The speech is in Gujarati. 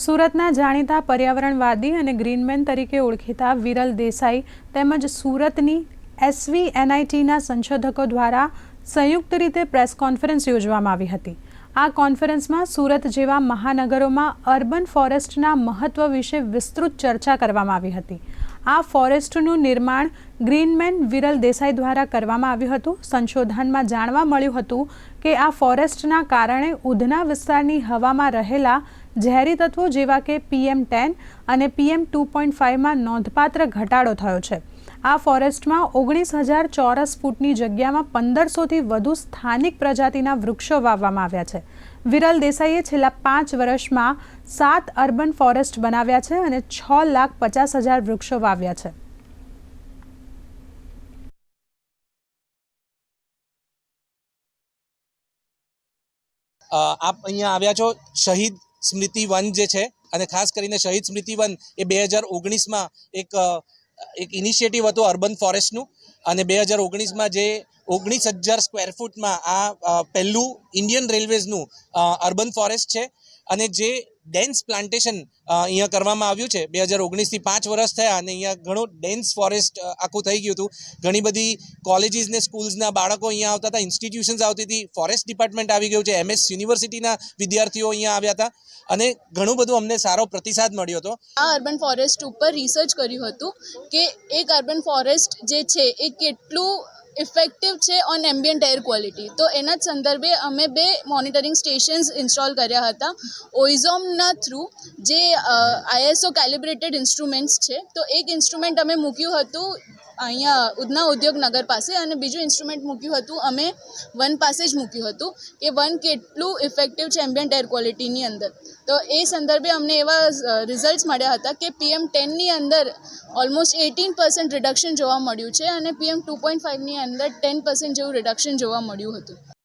સુરતના જાણીતા પર્યાવરણવાદી અને ગ્રીનમેન તરીકે ઓળખીતા વિરલ દેસાઈ તેમજ સુરતની એસવી એનઆઈટીના સંશોધકો દ્વારા સંયુક્ત રીતે પ્રેસ કોન્ફરન્સ યોજવામાં આવી હતી. આ કોન્ફરન્સમાં સુરત જેવા મહાનગરોમાં અર્બન ફોરેસ્ટના મહત્વ વિશે વિસ્તૃત ચર્ચા કરવામાં આવી હતી. આ ફોરેસ્ટનું નિર્માણ ગ્રીનમેન વિરલ દેસાઈ દ્વારા કરવામાં આવ્યું હતું. સંશોધનમાં જાણવા મળ્યું હતું કે આ ફોરેસ્ટના કારણે ઉધના વિસ્તારની હવામાં રહેલા ઝેરી તત્વો જેવા કે પીએમ ટેન અને પીએમ ટુ પોઈન્ટ ફાઇવમાં નોંધપાત્ર ઘટાડો થયો છે. આ ફોરેસ્ટમાં ઓગણીસ હજાર ચોરસ ફૂટની જગ્યામાં પંદરસોથી વધુ સ્થાનિક પ્રજાતિના વૃક્ષો વાવવામાં આવ્યા છે. વિરલ દેસાઈએ છેલ્લા પાંચ વર્ષમાં સાત અર્બન ફોરેસ્ટ બનાવ્યા છે અને છ લાખ પચાસ હજાર વૃક્ષો વાવ્યા છે. આપ અહીંયા આવ્યા છો શહીદ સ્મૃતિ વન જે છે, અને ખાસ કરીને શહીદ સ્મૃતિ વન એ બે હજાર ઓગણીસમાં એક એક ઇનિશિયેટિવ હતું અર્બન ફોરેસ્ટનું. અને બે હજાર ઓગણીસમાં જે ઓગણીસ હજાર સ્ક્વેર ફૂટમાં આ પહેલું ઇન્ડિયન રેલવેઝનું અર્બન ફોરેસ્ટ છે. અને જે ડેન્સ પ્લાન્ટેશન અહીંયા કરવામાં આવ્યું છે, બે હજાર ઓગણીસથી પાંચ વર્ષ થયા અને અહીંયા ઘણું ડેન્સ ફોરેસ્ટ આખું થઈ ગયું હતું. ઘણી બધી કોલેજીસ ને સ્કૂલ્સના બાળકો અહીંયા આવતા હતા ઇન્સ્ટિટ્યુશન્સ આવતી હતી ફોરેસ્ટ ડિપાર્ટમેન્ટ આવી ગયું છે એમએસ યુનિવર્સિટીના વિદ્યાર્થીઓ અહીંયા આવ્યા હતા. અને ઘણું બધું અમને સારો પ્રતિસાદ મળ્યો હતો. આ અર્બન ફોરેસ્ટ ઉપર રિસર્ચ કર્યું હતું કે એક અર્બન ફોરેસ્ટ જે છે, એ કેટલું ઇફેક્ટિવ છે ઓન એમ્બિયન્ટ એર ક્વોલિટી તો એના જ સંદર્ભે અમે બે મોનિટરિંગ સ્ટેશન્સ ઇન્સ્ટોલ કર્યા હતા. ઓઇઝોમના થ્રુ જે આઈએસઓ કેલિબ્રેટેડ ઇન્સ્ટ્રુમેન્ટ્સ છે. તો એક ઇન્સ્ટ્રુમેન્ટ અમે મૂક્યું હતું અહીંયા ઉધના ઉદ્યોગ નગર પાસે અને બીજું ઇન્સ્ટ્રુમેન્ટ મૂક્યું હતું, અમે વન પાસે જ મૂક્યું હતું, કે વન કેટલું ઇફેક્ટિવ છે એમ્બિયન્ટ એર ક્વોલિટીની અંદર. તો એ સંદર્ભે અમને એવા રિઝલ્ટ્સ મળ્યા હતા કે પીએમ ટેનની અંદર ઓલમોસ્ટ એટીન પર્સન્ટ રિડક્શન જોવા મળ્યું છે અને પીએમ ટુ પોઈન્ટ ફાઇવની અંદર ટેન પર્સન્ટ જેવું રિડક્શન જોવા મળ્યું હતું.